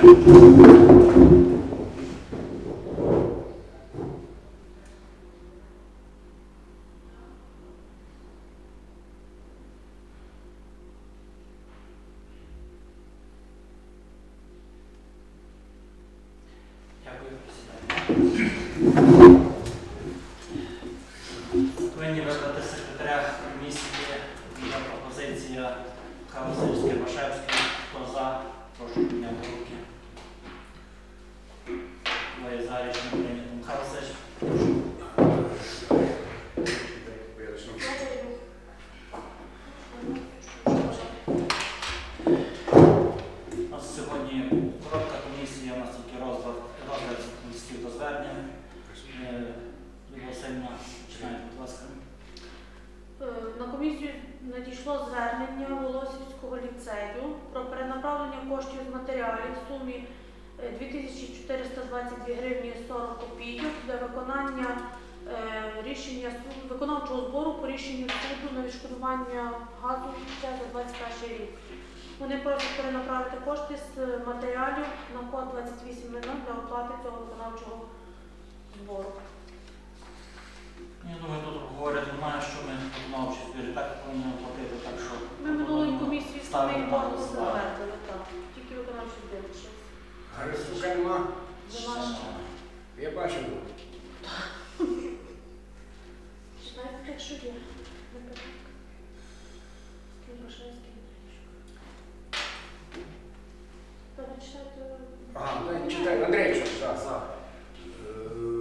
Thank you. 2422 гривні 40 копійок для виконання е, рішення суду, виконавчого збору по рішенню суду на відшкодування газу за 21 рік. Вони просять перенаправити кошти з матеріалів на код 2800 для оплати цього виконавчого збору. Я думаю, тут говорити немає, що ми виконавчі збір так повинні оплатити, так що Ми минулої комісії самий на борг так. Тільки виконавчий збір лише. Грицюка нема. Нема. Я бачив. Знаєте, якщо є. Не питання. Кінгошевський Та ви читайте. Ага, дай читай. Андрійчук, за, за. Е,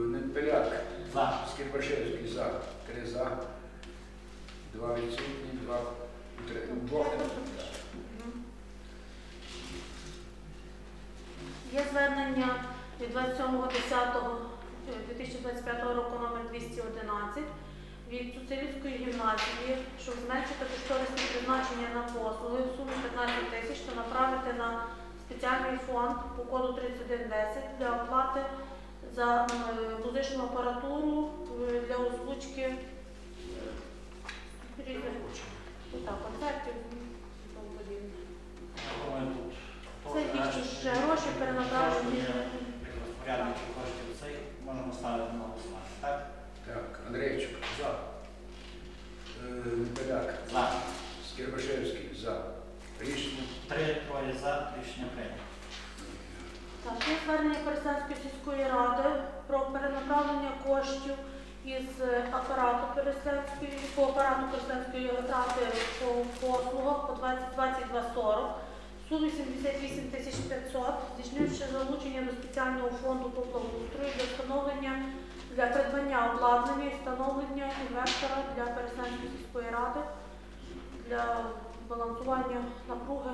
Непеляк, За. Скірбашевський, за. Три за. Два відсутні, два. Три. Двох не Мгм. Є звернення від 27.10.2025 року номер 211 від Цуцилівської гімназії, щоб зменшити кошторисне призначення на послуги в сумі 15 тисяч та направити на спеціальний фонд по коду 3110 для оплати за е, музичну апаратуру е, для ну, так, концертів і тому подібне. Це теж ще гроші перенаправлені. Розпорядники коштів цей можемо ставити на голосування. Так? Так, Андрійчук, за. Е, За. Скірбашевський, за. Рішення. Три, троє за, рішення прийнято. Так, є звернення Перестанської сільської ради про перенаправлення коштів із апарату Перестанської, по апарату Перестанської ради по послугах по 2020-2040 в сумі 78 тисяч 500, здійснивши залучення до спеціального фонду по благоустрою для встановлення для придбання обладнання і встановлення інвертора для Перестанської сільської ради для балансування напруги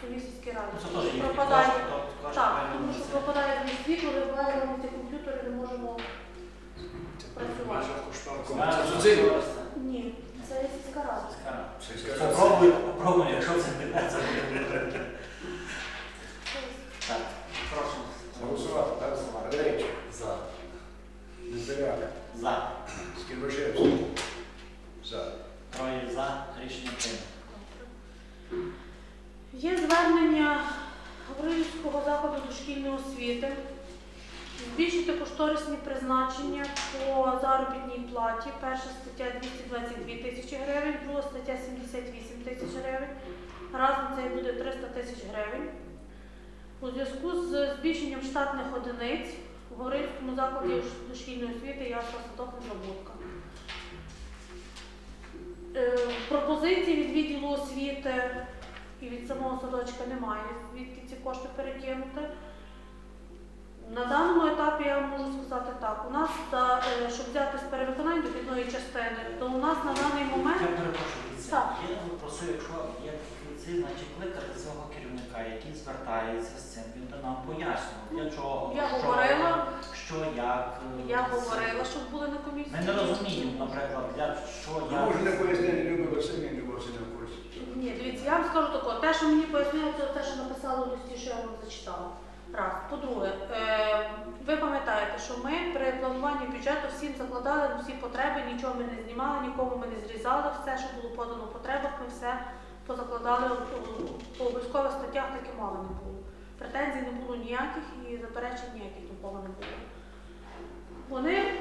самій сільській раді. Це теж їхні Пропадає. кошти, тобто кошти Так, повинні тому що пропадає світло, вибираємо ці комп'ютери, не можемо працювати. Ні, це. Сільська рада. Попробуй, попробуй, якщо це не це буде. Так, прошу. Голосувати, так? Андрійчук, За. Непеляк, За. Скірбашевський, за. Троє за, рішення прийнято. Є звернення Гаврилівського закладу дошкільної освіти. Збільшити кошторисні призначення по заробітній платі. Перша стаття 222 тисячі гривень, друга стаття 78 тисяч гривень. Разом це буде 300 тисяч гривень. У зв'язку з збільшенням штатних одиниць в Гаврилівському закладі дошкільної освіти ясла садок незабудка. Е, Пропозиції від відділу освіти і від самого садочка немає, звідки ці кошти перекинути. На даному етапі я можу сказати так. У нас, е, щоб взяти з перевиконань дохідної частини, то у нас на даний момент Я перепрошую, Так. я просив, якщо є значить кликати свого керівника, який звертається з цим, він би нам пояснював, для чого, я що, говорила, що, як. е, я говорила, щоб були на комісії. Ми не розуміємо, наприклад, для що, Ну, як. може не пояснити, Любив Васильович, Любов Васильович в курсі. Ні, дивіться, я вам скажу таке. Те, що мені пояснили, це те, що написали в листі, що я вам зачитала. Раз. По-друге, е, ви пам'ятаєте, що ми при плануванні бюджету всім закладали всі потреби, нічого ми не знімали, нікому ми не зрізали, все, що було подано в потребах, ми все позакладали по обов'язкових статтях, так і мало не було. Претензій не було ніяких і заперечень ніяких нікого не було. Вони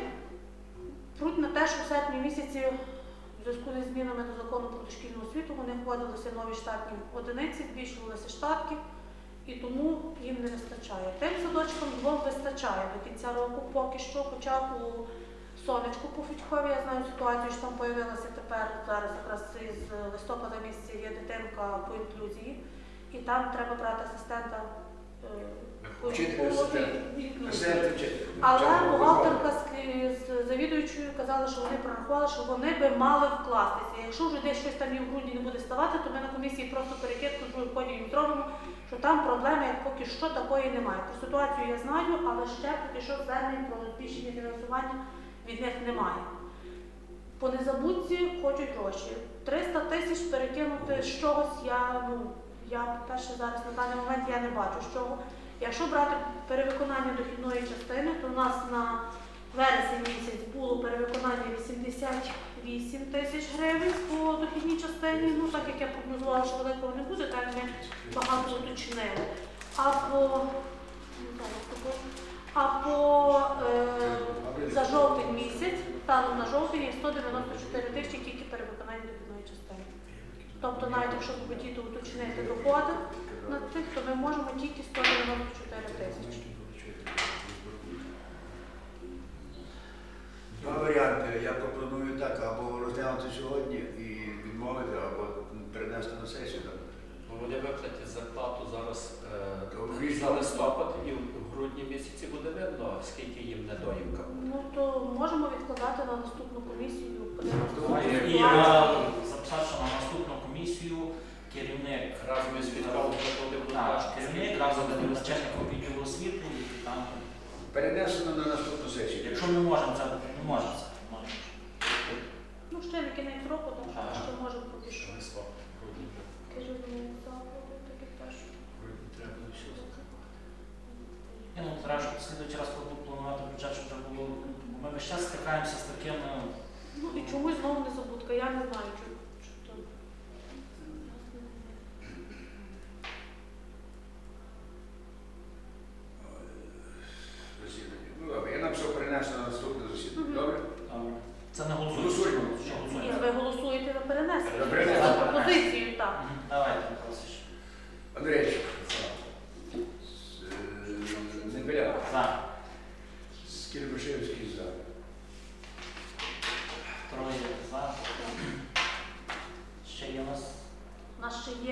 пруть на те, що в серпні місяці в зв'язку зі змінами до закону про дошкільну освіту вони вводилися нові штатні одиниці, збільшувалися штатки, і тому їм не вистачає. Тим садочкам двом вистачає до кінця року поки що, хоча у сонечку по Федькові, я знаю ситуацію, що там появилася тепер зараз якраз із листопада місяця є дитинка по інклюзії, і там треба брати асистента. е. Але бухгалтерка з, завідуючою казала, що вони прорахували, що вони би мали вкластися. Якщо вже десь щось там і в грудні не буде ставати, то ми на комісії просто перекидку другим ході їм зробимо, що там проблеми як поки що такої немає. Про ситуацію я знаю, але ще поки що звернень про збільшення фінансування від них немає. По незабудці хочуть гроші. 300 тисяч перекинути з чогось я, ну, я по-перше, зараз на даний момент я не бачу з чого. Якщо брати перевиконання дохідної частини, то у нас на вересень місяць було перевиконання 88 тисяч гривень по дохідній частині. Ну, так як я прогнозувала, що великого не буде, так ми багато уточнили. А по, ну, а по е, за жовтень місяць, станом на жовтень є 194 тисячі тільки перевиконання дохідної частини. Тобто навіть якщо ви хотіте уточнити доходи на тих, то ми можемо тільки 194 тисячі. Два варіанти. Я пропоную так, або розглянути сьогодні і відмовити, або перенести на сесію. Вони виплатять зарплату зараз е, за листопад і в грудні місяці буде видно, скільки їм недоїмка. Ну то можемо відкладати на наступну комісію, подивимося. І на записати, що на наступну комісію керівник Разом із вже керівник разом з начальником відділу освіти і там. Перенесено на наступну сесію. Якщо ми можемо це, ми можемо це. Ну ще не кінець року, так що ще можемо поки що. Число грудня. Керівник закладу, таке теж. Ну треба, щоб раз, планувати бюджет, щоб вже було. Ми час стикаємося з таким. Ну і чомусь знову не забудка, я не знаю, чи,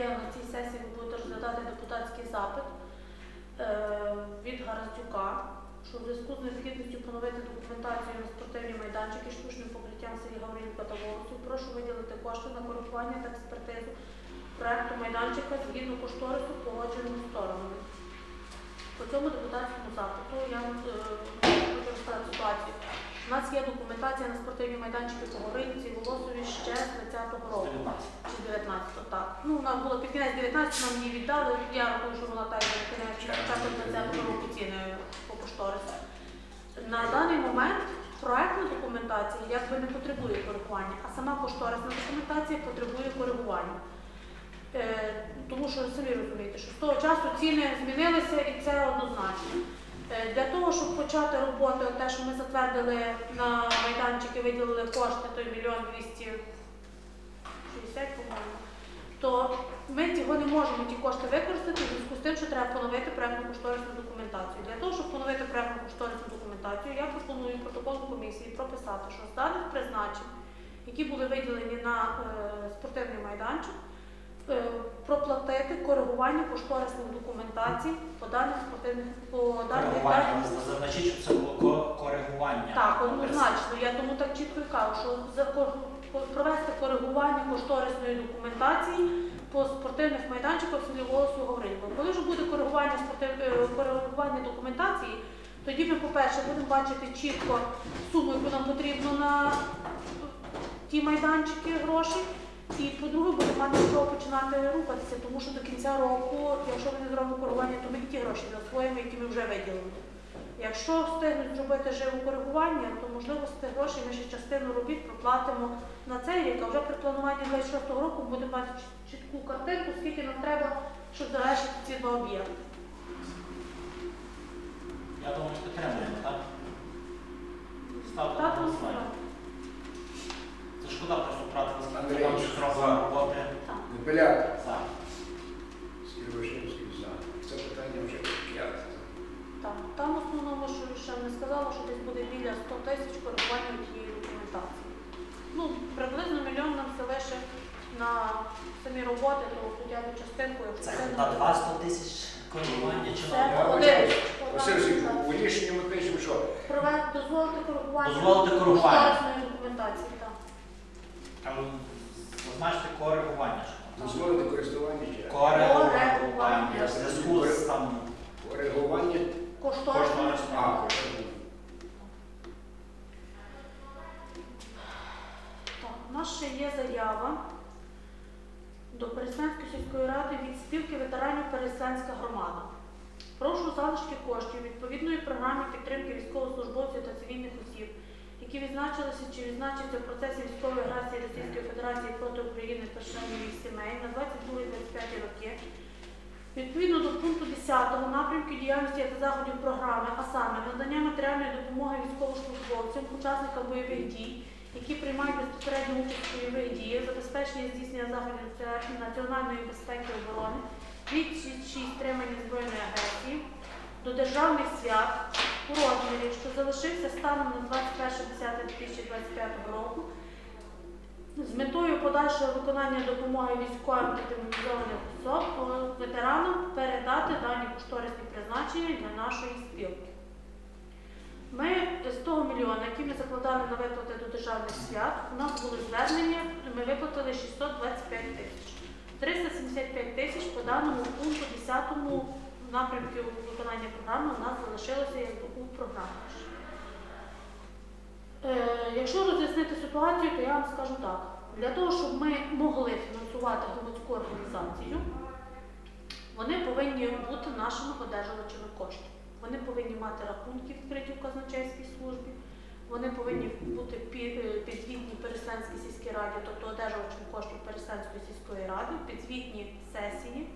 є на цій сесії, ви будете розглядати депутатський запит е, від Гараздюка, що в зв'язку з необхідністю поновити документацію на спортивні майданчики штучним покриттям селі Гаврилівка та Волосів, прошу виділити кошти на коригування та експертизу проекту майданчика згідно кошторису погодженими сторонами. По цьому депутатському запиту я е, хочу розказати ситуацію. У нас є документація на спортивні майданчики по Гаврилівці і Волосові ще з 30-го року. 19. Чи 19, так. Ну, вона була під кінець 19, нам її віддали. Я рахую, що вона так кінець початок 20 року ціни по кошторису. На даний момент проектна документація якби не потребує коригування, а сама кошторисна документація потребує коригування. Е, тому що самі розумієте, що з того часу ціни змінилися і це однозначно. Е, Для того, щоб почати роботи, те, що ми затвердили на майданчики, виділили кошти, той мільйон двісті 60, по-моєму, то ми цього не можемо ті кошти використати в зв'язку з тим, що треба поновити проектну кошторисну документацію. Для того, щоб поновити проектну кошторисну документацію, я пропоную протокол комісії прописати, що з даних призначень, які були виділені на е, спортивний майданчик, проплатити коригування кошторисних документацій по даних спортивних по даних Коригування. даних- що це було коригування. так, однозначно. Я тому так чітко і кажу, що за провести коригування кошторисної документації по спортивних майданчиках селі Голосу Коли вже буде коригування спортив... е, коригування документації, тоді ми, по-перше, будемо бачити чітко суму, яку нам потрібно на ті майданчики гроші. І по-друге, буде мати з чого починати рухатися, тому що до кінця року, якщо ми не зробимо коригування, то ми ті гроші засвоїмо, які ми вже виділили. Якщо встигнуть зробити живе коригування, то можливо з тих грошей ми ще частину робіт проплатимо на цей рік, а вже при плануванні 26-го року будемо мати чітку картинку, скільки нам треба, щоб залишити ці два об'єкти. Я думаю, що треба, так? Ставте на голосування. Шкода просто втратити скільки Андрій, робочі за. роботи. Непиляк. За. Скіровишнівський за. Це питання вже п'яте. Так, там в основному, що ще не сказала, що десь буде біля 100 тисяч коригування тієї документації. Ну, приблизно мільйон нам все лише на самі роботи, то подяну частинку, якщо Це на 200 тисяч коригування чи Це на один. У рішенні ми пишемо, що дозволити коригування. Дозволити коригування. Зазначте коригування. дозволити користування ще. Коригування. В зв'язку з там Коригування. Кошторисної. А, коригування. Так, у нас ще є заява до Переселенської сільської ради від спілки ветеранів Переселенська громада. Прошу залишки коштів відповідної програми підтримки військовослужбовців та цивільних осіб, які відзначилися чи відзначаться в процесі військової агресії Російської Федерації проти України та членів їх сімей на 22-25 роки. Відповідно до пункту 10 напрямки діяльності та заходів програми, а саме надання матеріальної допомоги військовослужбовцям, учасникам бойових дій, які приймають безпосередню участь у бойових діях, забезпечення здійснення заходів національної- безпеки і оборони, відсічі стримання збройної агресії, до державних свят у розмірі, що залишився станом на 21.10.2025 року, з метою подальшого виконання допомоги військовим та демобілізованих особ ветеранам передати дані кошторисні призначення для нашої спілки. Ми з того мільйона, який ми закладали на виплати до державних свят, у нас були звернення, ми виплатили 625 тисяч. 375 тисяч по даному пункту 10 напрямку виконання програми у нас залишилося якби у. Е, якщо роз'яснити ситуацію, то я вам скажу так. Для того, щоб ми могли фінансувати громадську організацію, вони повинні бути нашими одержувачами коштів. Вони повинні мати рахунки відкриті в казначейській службі, вони повинні бути е, підзвітні Переселенській сільській раді, тобто одержувачем коштів Переселенської сільської ради, підзвітні сесії.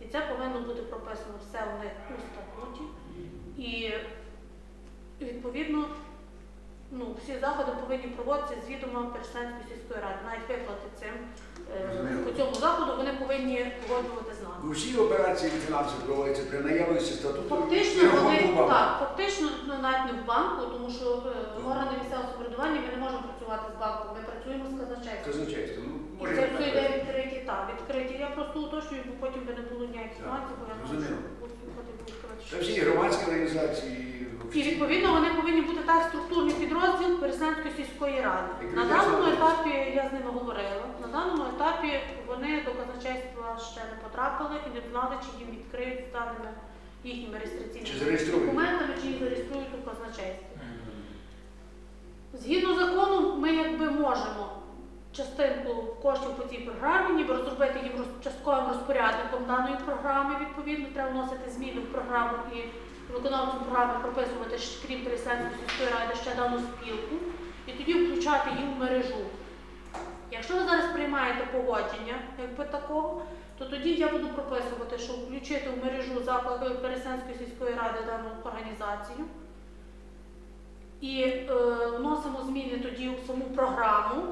І це повинно бути прописано все у них у статуті. І відповідно ну, всі заходи повинні проводитися з відома Переселенської сільської ради. Навіть виплати цим е, по цьому заходу вони повинні погоджувати з нами. Усі операції фінансові проводяться при наявності статуту Фактично і вони банку. так, фактично ну, навіть не в банку, тому що е, органи місцевого самоврядування ми не можемо працювати з банком, ми працюємо з казначейством. Казначейство. Ну, І може, це все йде відкриті, так, відкриті. Я просто уточнюю, бо потім би не було ніяких Так, нюансів, бо я буду сказати, Це всі громадські організації. І відповідно вони повинні бути так структурний підрозділ Переселенської сільської ради. На даному етапі я з ними говорила. На даному етапі вони до казначейства ще не потрапили і не знали, чи їм відкриють з даними їхніми реєстраційними документами, чи їх зареєструють у казначействі. Згідно закону, ми якби можемо частинку коштів по цій програмі, ніби розробити їм частковим розпорядником даної програми. Відповідно, треба вносити зміни в програму і виконавцю програми прописувати, крім Переселенської сільської ради, ще дану спілку, і тоді включати їм в мережу. Якщо ви зараз приймаєте погодження, якби такого, то тоді я буду прописувати, що включити в мережу закладу Переселенської сільської ради дану організацію. І е, вносимо зміни тоді в саму програму,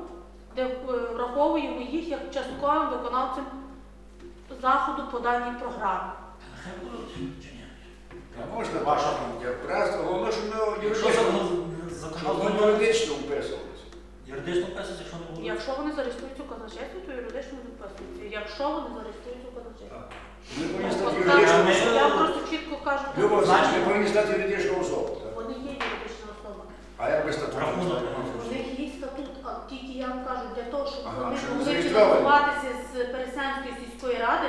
де е, враховуємо їх як частковим виконавцем заходу по даній програмі. Хай будуть чи ні? А можна Ваша просто головне, щоб ми юридично, щоб юридично вписувалися. юридично писати, якщо не буде. Якщо вони зареєструються у казначействі, то юридично не вписуються. Якщо вони зареєструються у казначействі. Особою. Я просто чітко кажу, ми повинні стати юридичною особою. так? вони є юридична особа. А як без статуту? У них є статут, а тільки я вам кажу, для того, щоб вони могли фінансуватися з Переселенської сільської ради,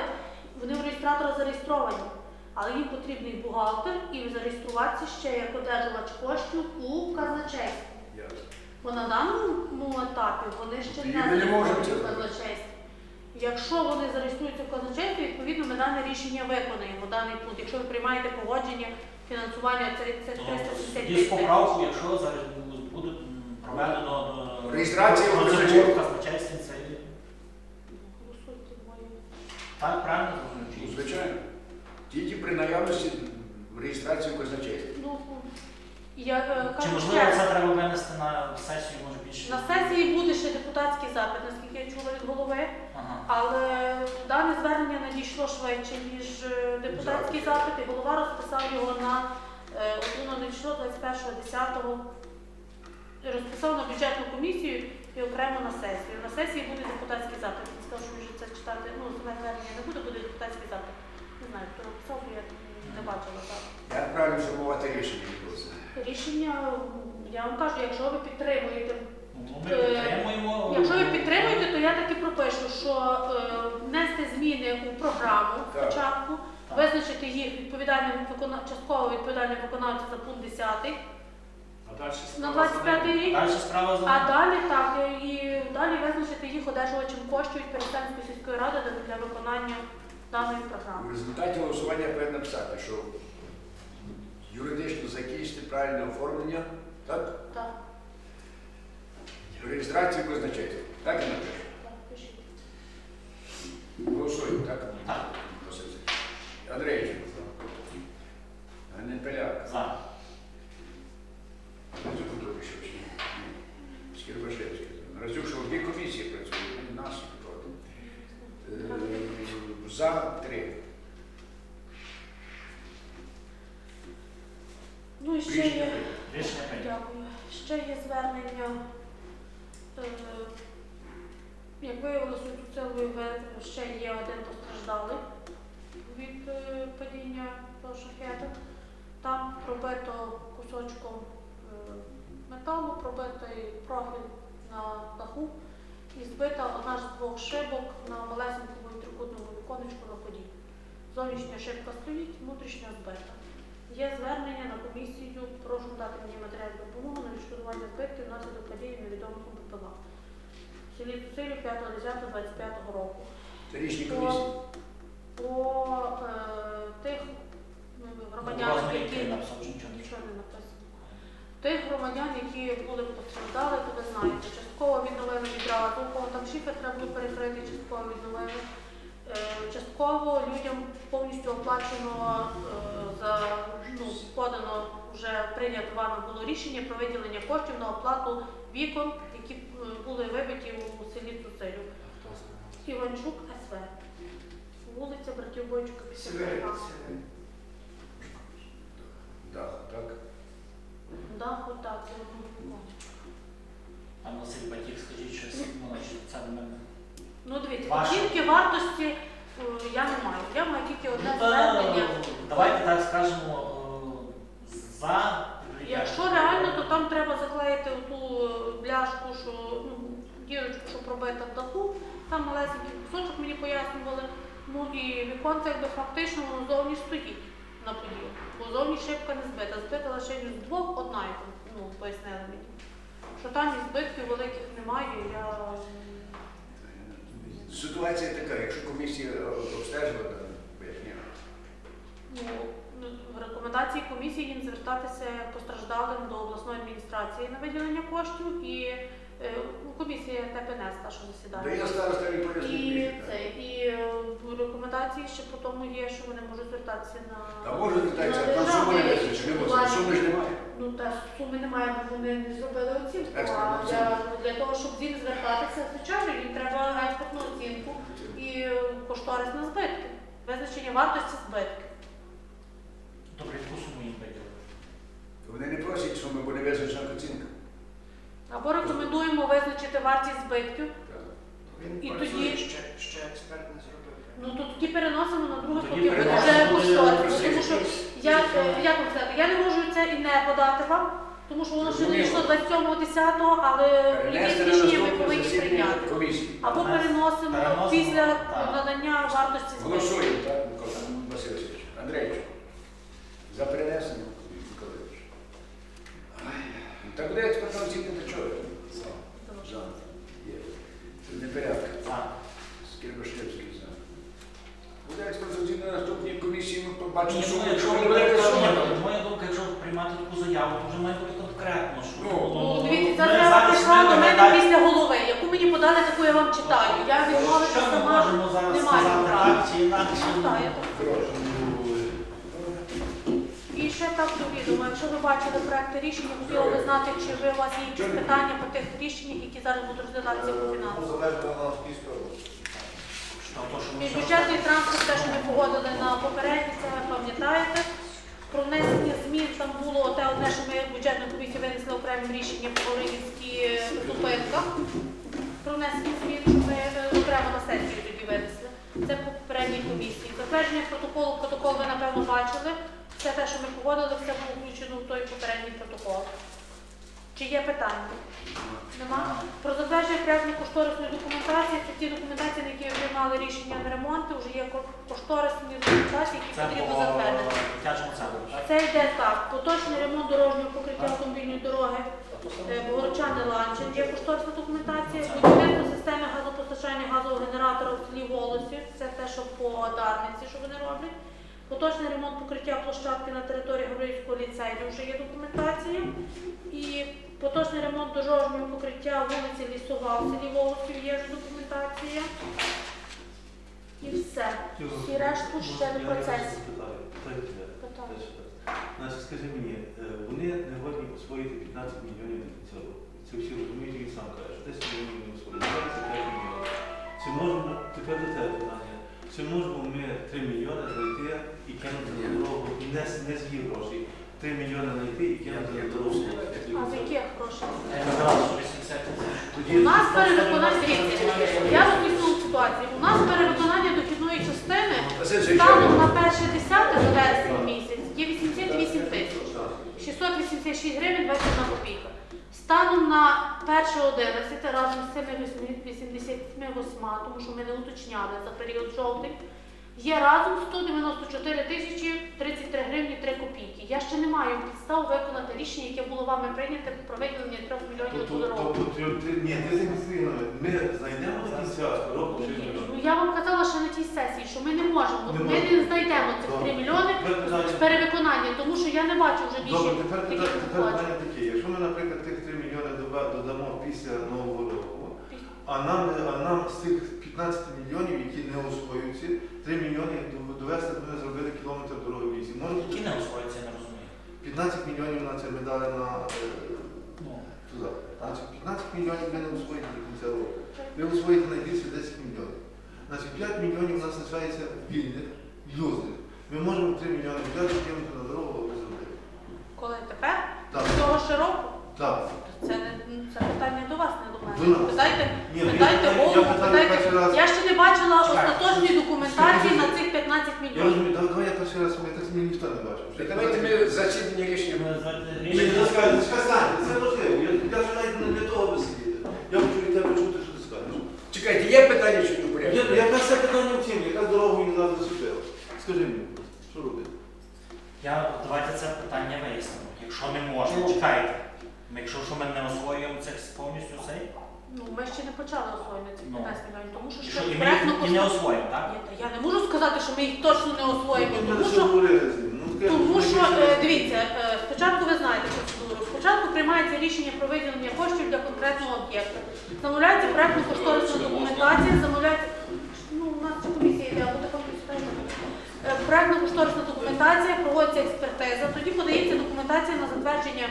вони у реєстратора зареєстровані. Але їм потрібний бухгалтер і зареєструватися ще як одержувач коштів у казначействі. Бо на даному етапі вони ще не можемо в казначействі. Якщо вони зареєструються в казначействі, відповідно ми дане рішення виконаємо, даний пункт. Якщо ви приймаєте погодження фінансування це, це Ну, 375 Тоді з поправкою, якщо зараз буде проведено е, Реєстрація в процедуру казначействі. це Голосуйте мою. так правильно Ну. Звичайно. Тільки при наявності реєстрації в казначействі. Ну, я е, Чи кажу можливо ще раз, це треба винести на сесію, може більше? на сесії буде ще депутатський запит, наскільки я чула від голови, Ага. але дане звернення надійшло швидше, ніж е, депутатський запит, і голова розписав його на Е, От воно не йшло 21.10. Розписав на бюджетну комісію і окремо на сесію. На сесії буде депутатський запит. Він сказав, що він вже це читати, ну, саме звернення не буде, буде депутатський запит. Не знаю, написав, я не бачила так. Як правильно формувати рішення відносно? Рішення, я вам кажу, якщо ви підтримуєте Ну, ми Е, підтримуємо. Якщо ви підтримуєте, то я таки пропишу, що е, внести зміни у програму Так. спочатку, визначити їх відповідальним викона- частково відповідальним виконавцем за пункт 10 А далі на 25 рік. Далі справа за А далі так і далі визначити їх одержувачем коштів від Перестанської сільської ради для виконання даної У результаті голосування повинно написати, що юридично закінчити правильне оформлення, так? Так, Реєстрацію визначайте. Так і напишу. так, пишіть. Голосуємо, так? Так. Андрій. Андрійович. За. Разюк Анатолій Шевченко. Скірбашевський. Разюк, що дві комісії працюють, вони нас і проти. Е, За три. Ну і ще є. Рішення прийнято. Дякую. Ще є звернення. е, Як виявилося, тут силою ви- ще є один постраждалий від е, падіння того шахету. Там пробито кусочком е, металу, пробитий профіль на даху і збита одна з двох шибок на малесенькому віконечку на ході. Зовнішня шибка стоїть, внутрішня збита. Є звернення на комісію, прошу дати мені матеріальну допомогу на відшкодування збитків внаслідок події невідомого БПЛА. В селі Цусилів 5.10.25 року. Це рішення комісії. по е, тих ну, які написав, що нічого не нічого не написано. Тих громадян, які були постраждали, то ви знаєте, частково відновили відразу, у кого там шифер треба було перекрити, частково відновили. Е, Частково людям повністю оплачено е, за ну, подано вже прийнято вами було рішення про виділення коштів на оплату вікон, які е, були вибиті у селі Цуцилів. Іванчук СВ. Вулиця Братів Бойчука, 52. Так, так. Да, отак, це. Пан Василь Батік, скажіть щось, ну, це мене. Ну дивіться, Ваше. оцінки вартості е, я не маю. Я маю тільки одне Ну, та, звернення. Давайте так скажемо, е, за. Якщо реально, то там треба заклеїти ту бляшку, що ну, дірочку, що пробита в даху. Там малесенький кусочок мені пояснювали. Ну і віконце якби фактично воно зовні стоїть на поділ. Бо зовні шибка не збита. Збита лише з двох одна, як ну, пояснили мені. Що там і збитків великих немає, я Ситуація така, якщо комісія е, поясню. Ну, ну, в рекомендації комісії їм звертатися постраждалим до обласної адміністрації на виділення коштів і е, ну, комісія ТПНС, та що Да засідає. я староста І поясню. це і в рекомендації ще по тому є, що вони можуть звертатися на А може звертатися, на там суми не план. можна, суми ж немає. Ну та суми немає, бо вони не зробили оцінку. Експертну А для, для того, щоб ним звертатися, звичайно, їм треба експертну оцінку і е, кошторис на збитки. Визначення вартості збитків. Добре, яку суму їм виділили? Вони не просять суми, бо не визначена оцінка. Або рекомендуємо визначити вартість збитків. Так. І тоді- ще, ще експерт не зробив. Ну то тоді переносимо на друге, Тоді поки буде переносимо, вже буде. Тому що я, е, як вам сказати, я не можу це і не подати вам, тому що воно ще не йшло 27.10, але якісь Перенести на рішення ми наступне повинні засідання прийняти. комісії. Або переносимо переносимо, після так. надання вартості збитків. Голосуємо, так, Микола Васильович. Андрійович, за перенесення, Миколаївич. Так буде оцінка до чого? Є. Це не порядка. За. Скірбашевський оцінка на наступній комісії, ми побачимо, що ну, ви ви будете будете суми. моя думка, якщо приймати таку заяву, то вже має бути конкретно, що Ну, Ну, дивіться, ця ми заява прийшла до мене після голови. Яку мені подали, таку я вам читаю. Я відмовити Що ми сама. можемо зараз не маю сказати права. так чи інакше? Прошу. І ще так до відома, якщо ви бачили проекти рішення, хотіла би знати, чи ви у вас є якісь питання по тих рішеннях, які зараз будуть розглядатися по фінансу. Що, то, що ми І бюджетний транспорт теж ми погодили на попередні, це ви пам'ятаєте. Про внесення змін там було те одне, що ми бюджетну комісію винесли окремим рішенням по Оринівській зупинках. Про внесення змін, що ми е, окремо на сесію тоді винесли. Це по попередній комісії. Затвердження протоколу, протокол ви напевно бачили. Все те, що ми погодили, все було включено в той попередній протокол. Чи є питання? Нема? Про затвердження проєктно-кошторисної документації. Це ті документації, на які ви приймали рішення на ремонти, вже є ко- кошторисні документації, які Це потрібно по затвердити. дитячому. Це йде так. Поточний ремонт дорожнього покриття автомобільної дороги е, Богородчани Ланчин, є кошторисна документація, будівництво системи газопостачання газового генератора в селі Волосів, це те, що по Дарниці, що вони роблять. Поточний ремонт покриття площадки на території Гаврилівського ліцею вже є документація. І поточний ремонт дорожнього покриття вулиці Лісова в селі Волосів є вже документація. І все. І решту ще в процесі. Значить, скажи мені, е, вони не годні освоїти 15 мільйонів до кінця року. Це всі розуміють, він сам каже, що 10 мільйонів не освоїти, це 5 мільйонів. Чи можемо, тепер до тебе питання, чи можемо ми 3 мільйони знайти і кинути на дорогу, не, не з їх грошей, 3 мільйони знайти і кинути на дорогу? А з яких грошей? Я казав, 80 тисяч. У нас перевиконання, дивіться, я розписую ситуацію. У нас перевиконання дохідної частини станом на перше десяте за вересень місяць є 88 тисяч. 686 гривень 21 копійка. Станом на 1.11 разом з цими 88, тому що ми не уточняли за період жовтень, є разом 194 тисячі 33 гривні 3 копійки. Я ще не маю підстав виконати рішення, яке було вами прийняте про виділення 3 мільйонів Тобто, додатково. тобто, ні, ти ми знайдемо до кінця року 3 мільйони. Ну я вам казала ще на тій сесії, що ми не можемо. Не Ми можемо. не знайдемо цих 3 мільйони Тепер питання- з перевиконання, тому що я не бачу вже більше таких тепер, тепер питання таке. Якщо ми, наприклад, тих 3 мільйони доба- додамо після Нового року, а нам, а нам з цих 15 мільйонів, які не освоюються, 3 мільйони довести, ми зробили кілометр дороги 8. Може Які не освоїться, я не розумію. 15 мільйонів на це ми дали на е, Ну, туди. Значить, 15 мільйонів ми не освоїмо до кінця року. Ви освоїте найбільше 10 мільйонів. Значить, 5 мільйонів у нас лишається вільних, юзних. Ми можемо 3 мільйони взяти, кинути на дорогу зробити. Коли тепер? Так. Цього ще року? Так. Це не це питання до вас, не до мене. Питайте, Ні, ну, я питайте питаю- голову, я питаю питайте. перший раз. Я ще не бачила остаточної документації на цих 15 Я мільйонів. розумію, давай, давай я перший раз, ми так мені ніхто не бачив. давайте ми засідання рішення. ми Ні, не скажи, не скажи, це важливо. Я, я ж навіть не для того би. Я хочу від тебе чути, що ти скажеш. Чекайте, є питання щодо Я, порядку? яка це питання в тім, яка дорога мені зараз зачепила? Скажи мені, що робити? Я давайте це питання вияснимо. Якщо не можемо, чекайте. Якщо що ми не освоюємо це повністю цей, Ну, ми ще не почали освоєння цих Ну. 15 мільйонів, тому що і ще що і ми проектно їх і не освоїмо, так? Ні, та Я не можу сказати, що ми їх точно не освоїмо, Ми тому лише що говорили з ним. Ну, скажи, Тому що що ми е, дивіться, е, спочатку ви знаєте процедуру. Спочатку приймається рішення про виділення коштів для конкретного об'єкта. Замовляється проектно-кошторисна документація, замовляється. Ну, у нас комісія йде, або така Е, Проектно-кошторисна документація, проводиться експертиза, тоді подається документація на затвердження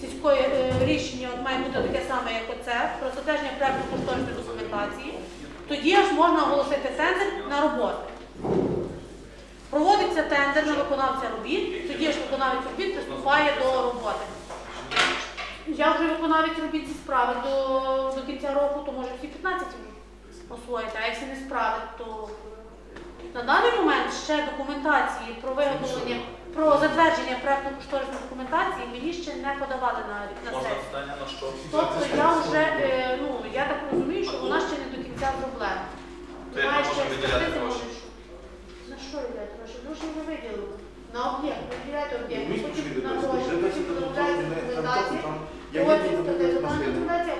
сільської е, рішення, от має бути таке саме, як оце, про затвердження проектно-кошторисної документації. Тоді аж можна оголосити тендер на роботи. Проводиться тендер на виконавця робіт, тоді ж виконавець робіт приступає до роботи. Я вже виконавець робіт зі справи до, до кінця року, то може всі 15 освоїти, а якщо не справить, то на даний момент ще документації про виготовлення, про затвердження проектно-кошторисної документації мені ще не подавали на, на сесію. питання на що? Тобто я вже, е, ну, я так розумію, що вона ще не до кінця зроблена. То Має ще виділяти експертизи, гроші? може, що. На що йде гроші? Гроші вже виділили. На об'єкт, виділяти об'єкт, потім на гроші, потім десь потім там, статистична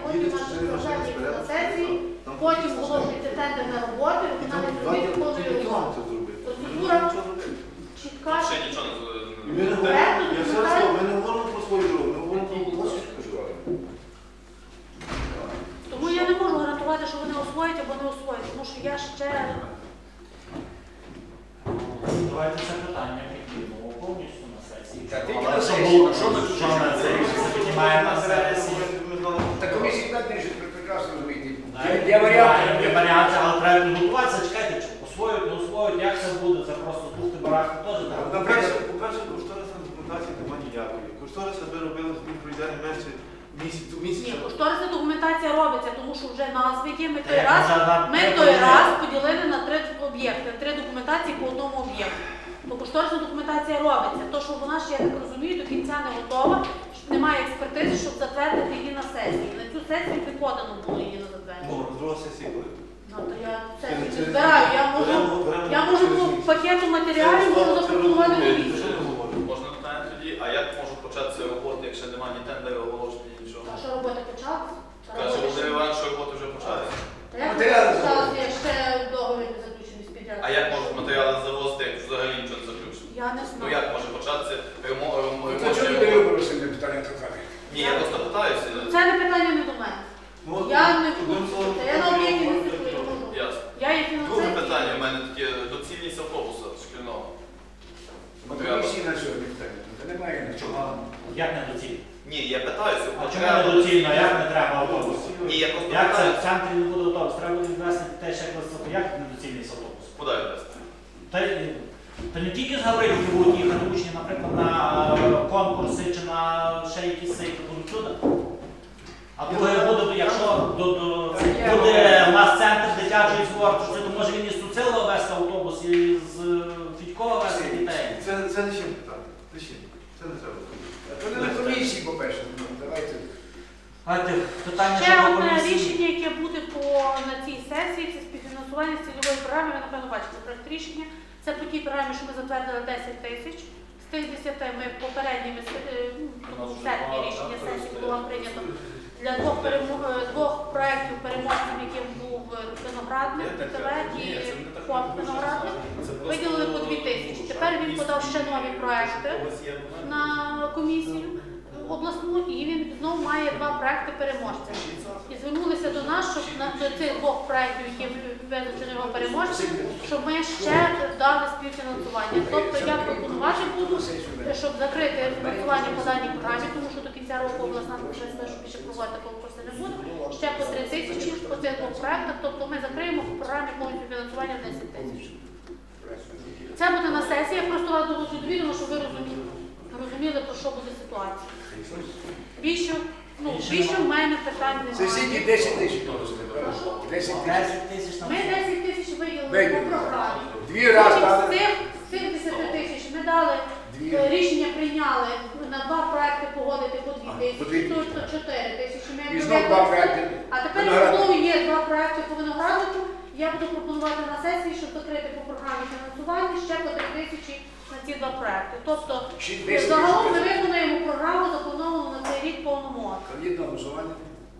потім Їдеш наш чотири на сесії, потім оголошується тендер на роботи, два робіт кілометри виконує роботу. зробити. Процедура. Чітка. Ще нічого не І Ми не говоримо, я ще раз ми не говоримо про свою дорогу, ми говоримо про область. Тому я не можу гарантувати, що вони освоять або не освоять, тому що я ще Давайте це питання піднімемо повністю на сесії. Що сесії, ми на це піднімаємо на сесії? Та комісія так не ви прекрасно розумієте. Є варіанти. Є варіанти, але треба підготуватися. Чекайте, чи не освоють, як це буде, це просто тухти барахти теж треба. По-перше, кошторисна ніякої. Кошторис ми робили, він пройде не менше місяцю, Ні, місяця. кошторисна документація робиться, тому що вже назви є. Ми той раз, ми той раз поділили на три об'єкти, три документації по одному об'єкту. То кошторисна документація робиться. То, що вона ще, я так розумію, до кінця не готова, немає експертизи, щоб затвердити її на сесії. На цю сесію не подано було її на затвердження. Ну, друга сесія буде. Ну, то я сесію це- не збираю. Я можу, я можу по пакету матеріалів можу запропонувати говоримо? Можна питання тоді, а як можуть початися роботи, якщо немає ні тендеру оголошення, нічого? А що робота почалась? Каже Володимир Іванович, що роботи вже почалися. Та як Матеріали почалась, я ще договір не заключений з А підрядом? як можуть матеріали завозити, як взагалі нічого не заключено? Я не Ну знаю. як може початися ремонт? Ну, то чому ви не вирішили питання трохи? Ні, я просто питаюся. Це не питання не до мене. Ну, Я не одним буду словом, це. Я на об'єкті не можна слідкую, таке. можу. Ясно. Я є Друге фінансист. питання в мене таке доцільність автобуса шкільного. Комісії на сьогодні питання. Та немає нічого. Як недоцільно? Ні, я питаюся, А чому потреба. недоцільно, як не треба автобусу? Ні, я просто Як це в питаюся. центрі не буде автобус? Треба буде відвести те, ще високо. Як недоцільний автобус? Куди відвести? Та, й- та не тільки з Гаврилівки будуть їхати учні, наприклад, на е, конкурси чи на ще якісь сейки будуть туди. А коли буде, якщо до, до, буде у нас центр дитячої творчості, то може він із Суцилова вести автобус і з Фідькова вести дітей. Це, це лише питання. Лише. Це не треба. То не на комісії, по-перше. Ну, Давайте. Давайте питання Ще ще одне комісії. рішення, яке буде по на цій сесії, це співфінансування з цільової програми. Ви напевно бачите проект рішення. Це по тій програмі, що ми затвердили 10 тисяч. З тих 10 ми попередніми е, серпні рішення сесії було прийнято для двох перемо- е, двох проєктів переможців, яким був е, виноградник, ТВ і фонд виноградник. Виділили по 2 тисячі. Тепер він подав ще нові проекти на комісію обласну, і він знову має два проекти переможця. І звернулися до нас, щоб на до цих двох проєктів, які визначені його переможцем, щоб ми ще дали співфінансування. Тобто я пропонувати буду, щоб закрити фінансування по даній програмі, тому що до кінця року обласна адміністрація, що більше проводити конкурси не буде. Ще по 3 тисячі по цих двох проектах. Тобто ми закриємо по програмі повністю фінансування 10 тисяч. Це буде на сесії, я просто радо доводжу до щоб ви розуміли, розуміли, про що буде ситуація. Більше, ну, більше в мене питань Це немає. скільки 10 тисяч доросли. 10 тисяч. 10 тисяч там. Ми 10 тисяч виділили по Виділили. програмі. Дві раз Потім з дали. цих, з цих 10 тисяч ми дали, Дві. е, рішення прийняли на два проекти погодити по 2 по тисячі, дві тобто 4 тисячі. Ми І якби знов два проекти. А тепер Виноградник. знову є два проекти по винограднику. Я буду пропонувати на сесії, щоб закрити по програмі фінансування ще по 3 тисячі на ці два проекти. Тобто Ще 10 загалом ми тисяч. виконуємо програму, заплановану на цей рік повному на.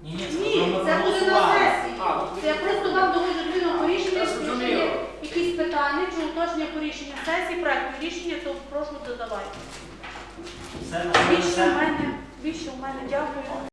Ні, ні, Ні, це буде на сесії. А, ну, Це я просто вам доводжу до відома рішення, якщо є якісь питання чи уточнення по рішенням сесії, проекту рішення, то прошу задавайте. Все, на Більше у мене, більше у мене дякую.